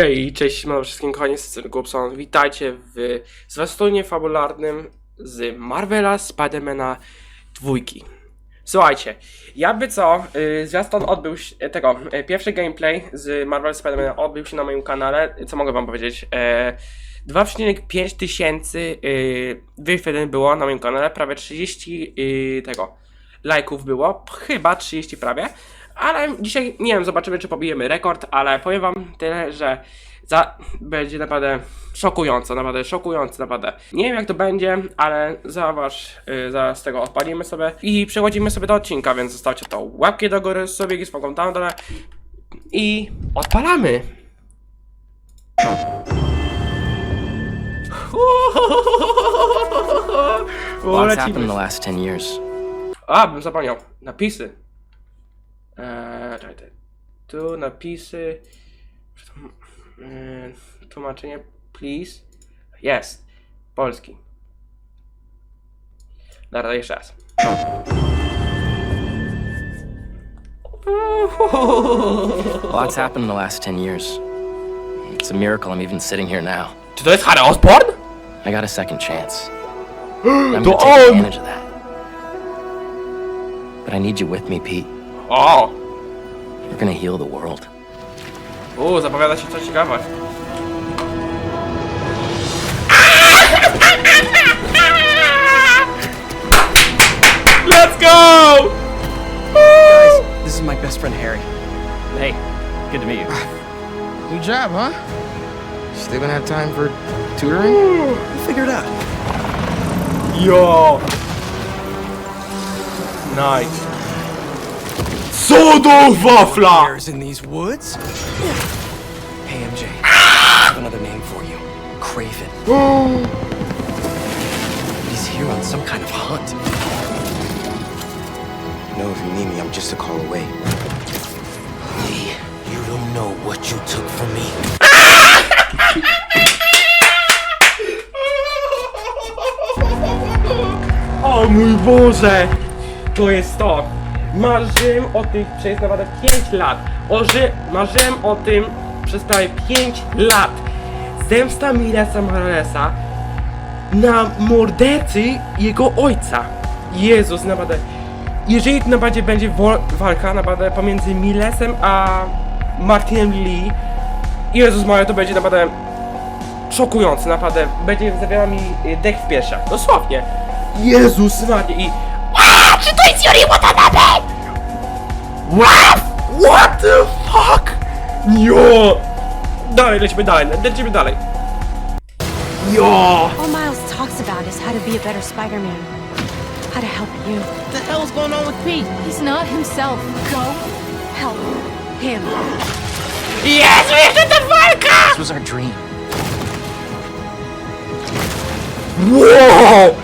Hej, cześć, mam wszystkim koniec z Głupson. Witajcie w zwiastunie fabularnym z Marvela Spidermana dwójki. Słuchajcie, jakby co, y, zwiastun odbył się, e, tego, e, pierwszy gameplay z Marvel Spidermana odbył się na moim kanale, co mogę wam powiedzieć, e, 2,5 tysięcy y, wyświetleń było na moim kanale, prawie 30 y, tego, lajków było, chyba 30 prawie, ale dzisiaj, nie wiem, zobaczymy czy pobijemy rekord, ale powiem wam tyle, że za, będzie naprawdę szokująco, naprawdę szokująco, naprawdę. Nie wiem jak to będzie, ale zobacz, yy, zaraz tego odpalimy sobie i przechodzimy sobie do odcinka, więc zostawcie to łapki do góry, sobie spokojnie tam dole i odpalamy! Lots happened in the last 10 years. A, bym zapomniał. Napisy. Tu napisy. Mm, tłumaczenie, please. Jest. Polski. Dobra, jeszcze raz. Lots happened in the last 10 years. It's a miracle I'm even sitting here now. Czy to jest Harry Osborn? I got a second chance. I'm To gonna take on! advantage of that. But I need you with me, Pete. O! We're gonna heal the world. U, zapowiada się coś ciekawe. Let's go! Guys, this is my best friend Harry. Hey, good to meet you. Ah. New job, huh? Still gonna have time for tutoring? We'll figure it out. Yo! Nice. Co do wafla! Bears in these woods? Hey, MJ. I have another name for you. Craven. He's here on some kind of hunt. You know, if you need me, I'm just a call away. Lee, you don't know what you took from me. O mój Boże! To jest to! Marzyłem o tym przez naprawdę 5 lat. Oży... Marzyłem o tym przez prawie 5 lat. Zemsta Milesa Moralesa na mordercy jego ojca. Jezus, naprawdę. Jeżeli naprawdę będzie walka naprawdę pomiędzy Milesem a Martinem Lee, Jezus Maria, to będzie naprawdę szokujące, naprawdę. Będzie zawierał mi dech w piersiach. Dosłownie. Jezus Maria i... A, czy to jest Yuri Watanabe? What? What the fuck? Jo! Dalej, lecimy dalej, lecimy dalej. Jo! All Miles talks about is how to be a better Spider-Man. How to help you. What the hell's going on with Pete? He's not himself. Go help him. Jezu, jeszcze ta walka! This was our dream. Wow!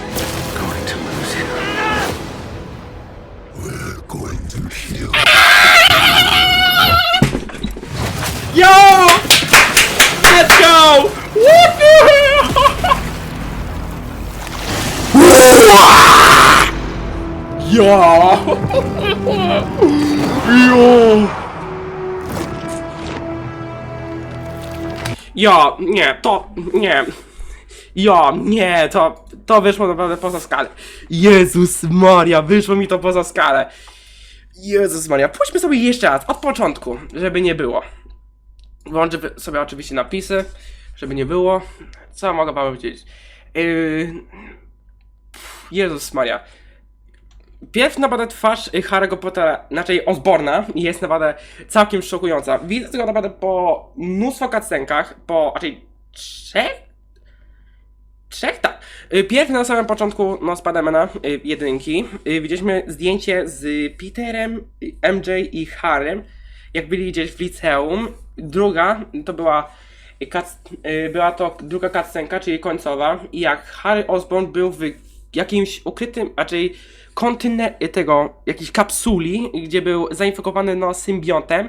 Go! What the hell? Ja! Jo! Ja, nie, to, nie. Ja, nie, to, to wyszło naprawdę poza skalę. Jezus Maria, wyszło mi to poza skalę. Jezus Maria, pójdźmy sobie jeszcze raz, od początku, żeby nie było. Włączę sobie oczywiście napisy, żeby nie było. Co mogę wam powiedzieć? Yy... Jezus Maria. Pierwsza naprawdę twarz Harry'ego Pottera, inaczej Osborna, jest naprawdę całkiem szokująca. Widzę tego naprawdę po mnóstwo cutscenkach, po raczej trzech? Trzech? Tak. Y, Pierwszy na samym początku no, Spidermana y, jedynki y, widzieliśmy zdjęcie z Peterem, MJ i Harrym, jak byli gdzieś w liceum. Druga to była y, cuts- y, była to druga cutscenka, czyli końcowa, i jak Harry Osborn był w jakimś ukrytym, raczej kontynent tego, jakiejś kapsuli, gdzie był zainfekowany no, symbiotem.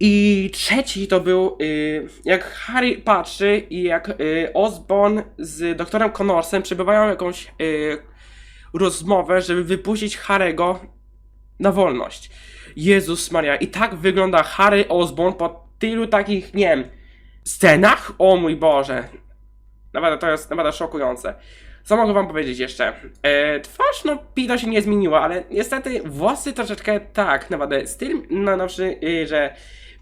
I trzeci to był, y, jak Harry patrzy i jak y, Osborn z doktorem Connorsem przebywają jakąś y, rozmowę, żeby wypuścić Harego na wolność. Jezus Maria, i tak wygląda Harry Osborn po tylu takich, nie wiem, scenach? O mój Boże. Naprawdę to jest naprawdę szokujące. Co mogę wam powiedzieć jeszcze? E, twarz, no, Pita się nie zmieniła, ale niestety włosy troszeczkę tak, naprawdę styl na nowszy, y, że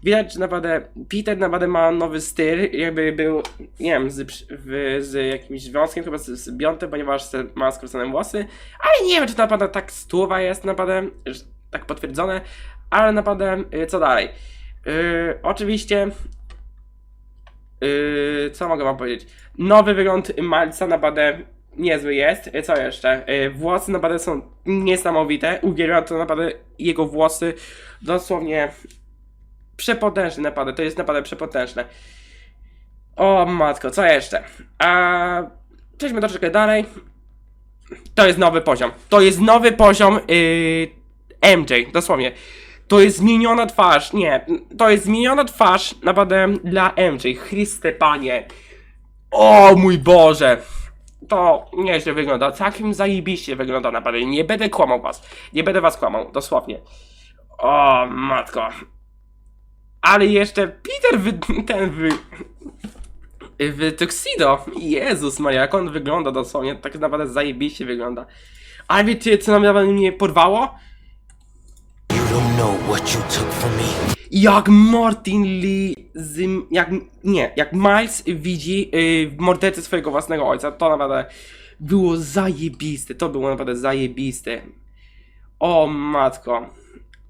widać, że naprawdę Peter naprawdę ma nowy styl, jakby był, nie wiem, z, w, z jakimś związkiem, chyba z, z Biontem, ponieważ ma skrócone włosy, ale nie wiem, czy to naprawdę tak stuwa jest, naprawdę, tak potwierdzone, ale naprawdę, y, co dalej? Y, oczywiście Yy, co mogę wam powiedzieć? Nowy wygląd Malca naprawdę niezły jest. Yy, Co jeszcze? Yy, włosy naprawdę są niesamowite. Uwielbiam to naprawdę jego włosy. Dosłownie przepotężne naprawdę. To jest naprawdę przepotężne. O matko, co jeszcze? A przejdźmy troszeczkę dalej. To jest nowy poziom. To jest nowy poziom yy, MJ, dosłownie. To jest zmieniona twarz. Nie, to jest zmieniona twarz naprawdę dla MJ. Chryste panie. O mój Boże. To nieźle wygląda. Całkiem zajebiście wygląda naprawdę. Nie będę kłamał was. Nie będę was kłamał, dosłownie. O matko. Ale jeszcze Peter wy, ten wy, w Tuxedo. Jezus Maria, jak on wygląda dosłownie. Tak naprawdę zajebiście wygląda. A wiecie co nam naprawdę mnie porwało? Jak Martin Lee z, jak, nie, jak Miles widzi yy, w mordercy swojego własnego ojca, to naprawdę było zajebiste, to było naprawdę zajebiste. O matko.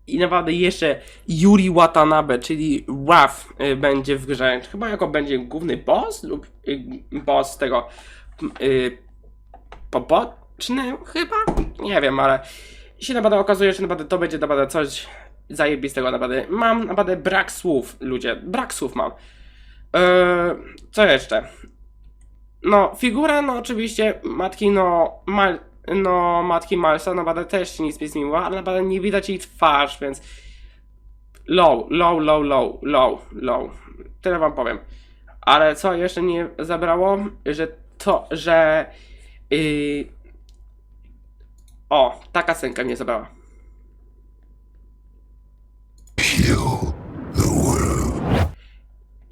I naprawdę jeszcze Yuri Watanabe, czyli Wrath y, będzie w grze. Chyba jako będzie główny boss lub y, boss tego y, poboczny chyba? Nie wiem, ale się naprawdę okazuje, że naprawdę to będzie naprawdę coś zajebistego naprawdę. Mam naprawdę brak słów, ludzie. Brak słów mam. Eee, co jeszcze? No, figura, no oczywiście matki, no, Mal, no, matki Malsa, naprawdę też się nic nie zmieniła, ale naprawdę nie widać jej twarz, więc low, low, low, low, low, low. Tyle wam powiem. Ale co jeszcze nie zabrało? Że to, że yy... o, taka scenka mnie zabrała.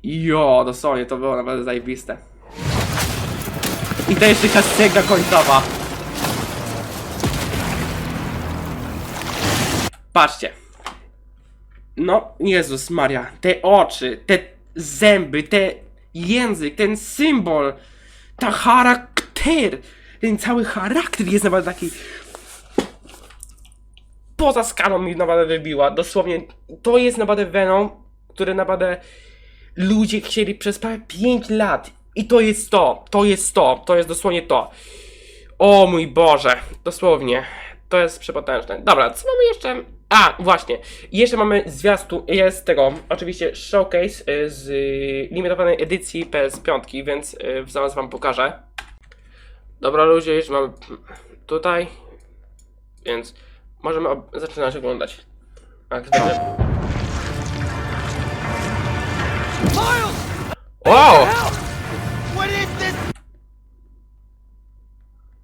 Jo, dosłownie, to było naprawdę zajebiste. I to jeszcze kastenka końcowa. Patrzcie. No, Jezus Maria, te oczy, te zęby, te język, ten symbol, ta charakter, ten cały charakter jest naprawdę taki poza skalą mi naprawdę wybiła. Dosłownie, to jest naprawdę Venom, który naprawdę ludzie chcieli przez prawie 5 lat. I to jest to, to jest to, to jest dosłownie to. O mój Boże, dosłownie. To jest przepotężne. Dobra, co mamy jeszcze? A, właśnie. Jeszcze mamy zwiastun, jest tego, oczywiście showcase y, z limitowanej edycji PS5, więc y, zaraz wam pokażę. Dobra ludzie, już mamy tutaj, więc możemy zaczynać oglądać. Tak, dobrze. Wow!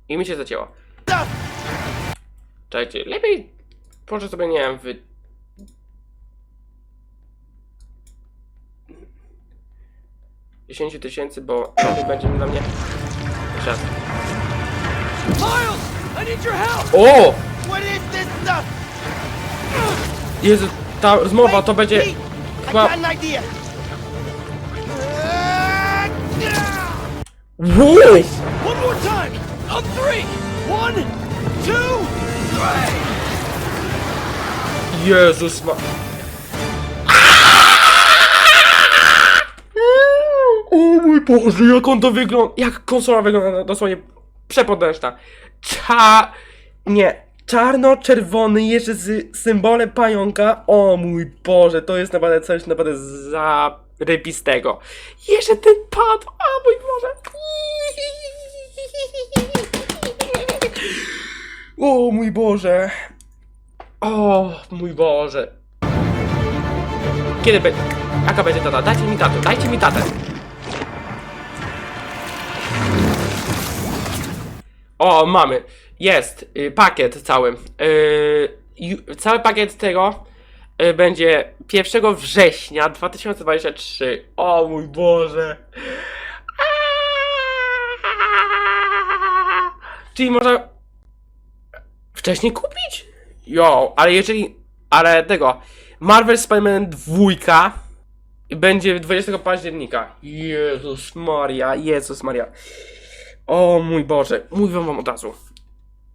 I mi się zacięło. Czekajcie, lepiej proszę sobie, nie wiem, wy... Dziesięciu tysięcy, bo będzie dla mnie... Help. O! Jezu, ta rozmowa to będzie... Chyba... Wow! One more time. On three. One, two, three. Jezus ma... O mój Boże, jak on to wygląda, jak konsola wygląda, dosłownie przepotężna. Cza... nie, czarno-czerwony jeszcze z symbolem pająka, o mój Boże, to jest naprawdę coś naprawdę zarybistego. Jeszcze ten pad, o mój Boże. O mój Boże. O mój Boże. Kiedy będzie... Jaka będzie tata? Dajcie mi tatę, dajcie mi tatę. O, mamy. Jest. Y, pakiet cały. Y, cały pakiet tego y, będzie 1 września 2023. O mój Boże. Czyli można wcześniej kupić? Jo, ale jeżeli. Ale tego. Marvel Spider-Man 2 będzie 20 października. Jezus Maria, Jezus Maria. O mój Boże, mówię wam od razu.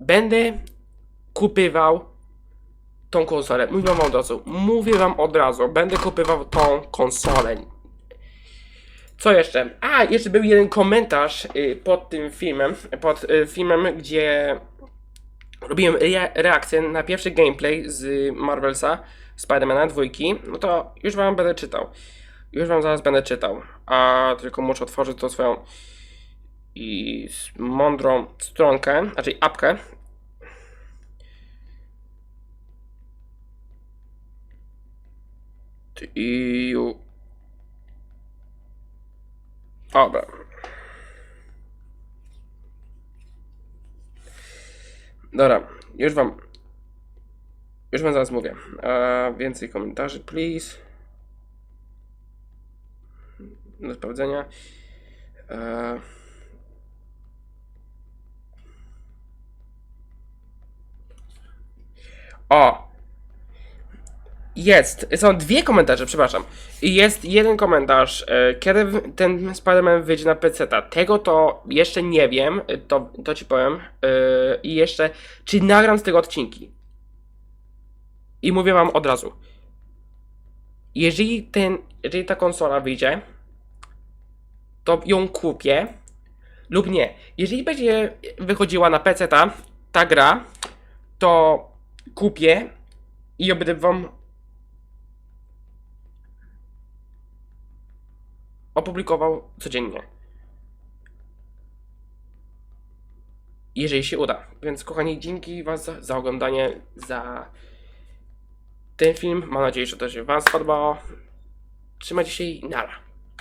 Będę kupywał tą konsolę. Mówię wam od razu. Mówię wam od razu. Będę kupywał tą konsolę. Co jeszcze? A, jeszcze był jeden komentarz y, pod tym filmem, pod y, filmem, gdzie robiłem rea- reakcję na pierwszy gameplay z Marvelsa, Spidermana dwójki, no to już wam będę czytał. Już wam zaraz będę czytał. A tylko muszę otworzyć tą swoją i mądrą stronkę, znaczy apkę. I... Dobra. Dobra, już wam. Już wam zaraz mówię. E, więcej komentarzy, please. Do sprawdzenia. E, o! Jest, są dwie komentarze, przepraszam. I Jest jeden komentarz, e, kiedy ten Spider-Man wyjdzie na PC. Tego to jeszcze nie wiem, e, to, to ci powiem. E, I jeszcze, czy nagram z tego odcinki. I mówię wam od razu. Jeżeli ten, jeżeli ta konsola wyjdzie, to ją kupię lub nie. Jeżeli będzie wychodziła na PC ta gra, to kupię i wam opublikował codziennie. Jeżeli się uda. Więc kochani, dzięki was za, za oglądanie, za ten film. Mam nadzieję, że to się wam spodobało. Trzymajcie się i nara.